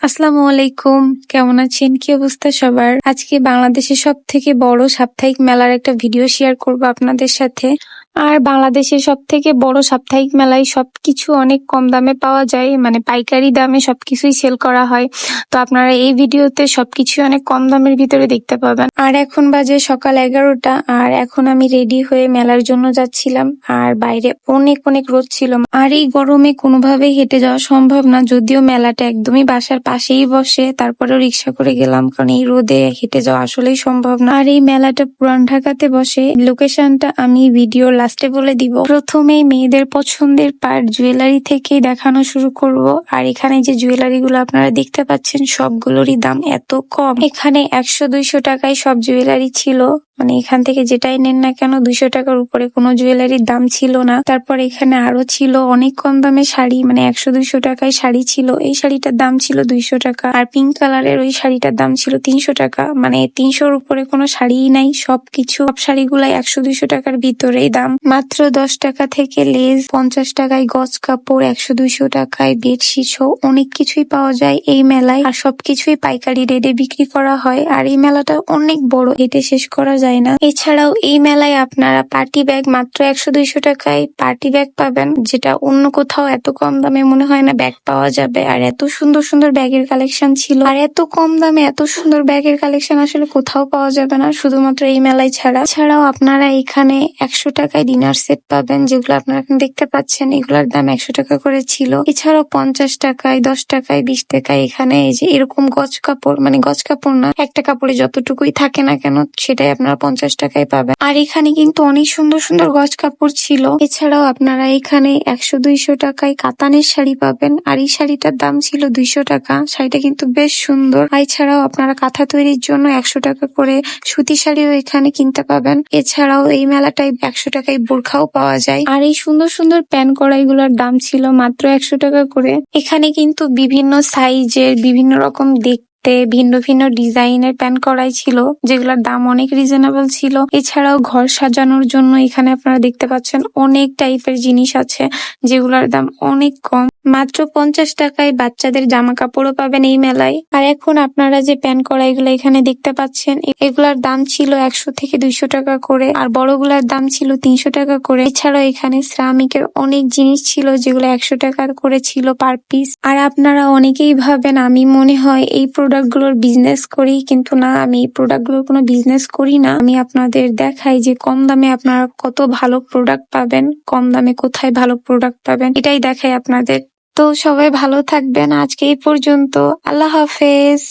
আসসালামু আলাইকুম। কেমন আছেন? কি অবস্থা সবার? আজকে বাংলাদেশের সব থেকে বড় সাপ্তাহিক মেলার একটা ভিডিও শেয়ার করব আপনাদের সাথে। আর বাংলাদেশের সব থেকে বড় সাপ্তাহিক মেলায় সবকিছু অনেক কম দামে পাওয়া যায় মানে পাইকারি দামে সবকিছুই সেল করা হয়। তো আপনারা এই ভিডিওতে সবকিছু অনেক কম দামের ভিতরে দেখতে পাবেন। আর এখন বাজে সকাল এগারোটা, আর এখন আমি রেডি হয়ে মেলার জন্য যাচ্ছিলাম, আর বাইরে অনেক অনেক রোদ ছিল। আর এই গরমে কোনোভাবেই হেঁটে যাওয়া সম্ভব না, যদিও মেলাটা একদমই বাসার পাশেই বসে, তারপরেও রিক্সা করে গেলাম, কারণ এই রোদে হেঁটে যাওয়া আসলেই সম্ভব না। আর এই মেলাটা পুরান ঢাকাতে বসে, লোকেশনটা আমি ভিডিও লাস্টে বলে দিব। প্রথমেই মেয়েদের পছন্দের পার্ট জুয়েলারি থেকে দেখানো শুরু করব। আর এখানে যে জুয়েলারি গুলো আপনারা দেখতে পাচ্ছেন, সবগুলোরই দাম এত কম। এখানে একশো দুইশো টাকায় সব জুয়েলারি ছিল। মানে এখান থেকে যেটাই নেন না কেন, দুইশো টাকার উপরে কোনো জুয়েলারির দাম ছিল না। তারপর এখানে আরও ছিল অনেক কম দামে শাড়ি মানে একশো দুইশো টাকায় শাড়ি ছিল। এই শাড়িটার দাম ছিল দুইশো টাকা। আর পিঙ্ক কালারের ওই শাড়িটার দাম ছিল তিনশো টাকা। মানে তিনশোর উপরে কোনো শাড়িই নাই, সবকিছু। সব শাড়িগুলাই একশো দুইশো টাকার ভিতরেই দাম। মাত্র দশ টাকা থেকে লেজ পঞ্চাশ টাকায় গজ কাপড়, একশো দুইশো টাকায় বেডশিট সহ অনেক কিছুই পাওয়া যায় এই মেলায়। আর সবকিছুই পাইকারি রেটে বিক্রি করা হয়। আর এই মেলাটা অনেক বড়, হেঁটে শেষ করা যায় না। এছাড়াও এই মেলায় আপনারা পার্টি ব্যাগ মাত্র একশো দুইশো টাকায় পার্টি ব্যাগ পাবেন, যেটা অন্য কোথাও এত কম দামে মনে হয় না ব্যাগ পাওয়া যাবে। আর এত সুন্দর সুন্দর ব্যাগের কালেকশন ছিল। আর এত কম দামে এত সুন্দর ব্যাগের কালেকশন আসলে কোথাও পাওয়া যাবে না, শুধুমাত্র এই মেলায় ছাড়া। ছাড়াও আপনারা এখানে একশো টাকায় ডিনার সেট পাবেন যেগুলো আপনারা এখন দেখতে পাচ্ছেন, এগুলোর দাম একশো টাকা করে ছিল। এছাড়াও পঞ্চাশ টাকায়, দশ টাকায়, বিশ টাকায় এখানে এই যে এরকম গজ কাপড় মানে গজ কাপড় না, একটা কাপড়ে যতটুকুই থাকে না কেন, সেটাই আপনারা পঞ্চাশ টাকায় পাবেন। আর এখানে কিন্তু অনেক সুন্দর সুন্দর গজ কাপড় ছিল। এছাড়াও আপনারা এখানে একশো দুইশো টাকায় কাতানের শাড়ি পাবেন, আর এই শাড়িটার দাম ছিল দুইশো টাকা। শাড়িটা কিন্তু বেশ সুন্দর। আর এছাড়াও আপনারা কাঁথা তৈরির জন্য একশো টাকা করে সুতি শাড়িও এখানে কিনতে পাবেন। এছাড়াও এই মেলাটায় একশো টাকায় বোরখাও পাওয়া যায়। আর এই সুন্দর সুন্দর প্যান কড়াইগুলোর দাম ছিল মাত্র একশো টাকা করে। এখানে কিন্তু বিভিন্ন সাইজের বিভিন্ন রকম দেখতে ভিন্ন ভিন্ন ডিজাইনের প্যান করাই ছিল, যেগুলোর দাম অনেক রিজনেবল ছিল। এছাড়াও ঘর সাজানোর জন্য এখানে আপনারা দেখতে পাচ্ছেন অনেক টাইপের জিনিস আছে, যেগুলোর দাম অনেক কম। মাত্র পঞ্চাশ টাকায় বাচ্চাদের জামা কাপড়ও পাবেন এই মেলায়। আর এখন আপনারা যে প্যান কড়াইগুলো এখানে দেখতে পাচ্ছেন এগুলার দাম ছিল একশো থেকে দুইশো টাকা করে, আর বড়গুলার দাম ছিল তিনশো টাকা করে। এছাড়াও এখানে শ্রামিকের অনেক জিনিস ছিল, যেগুলো একশো টাকার করে ছিল পার পিস। আর আপনারা অনেকেই ভাবেন, আমি মনে হয় এই প্রোডাক্টগুলোর বিজনেস করি, কিন্তু না, আমি এই প্রোডাক্টগুলোর কোনো বিজনেস করি না। আমি আপনাদের দেখাই যে কম দামে আপনারা কত ভালো প্রোডাক্ট পাবেন, কম দামে কোথায় ভালো প্রোডাক্ট পাবেন, এটাই দেখাই আপনাদের। তো সবাই ভালো থাকবেন। আজকে এই পর্যন্ত। আল্লাহ হাফেজ।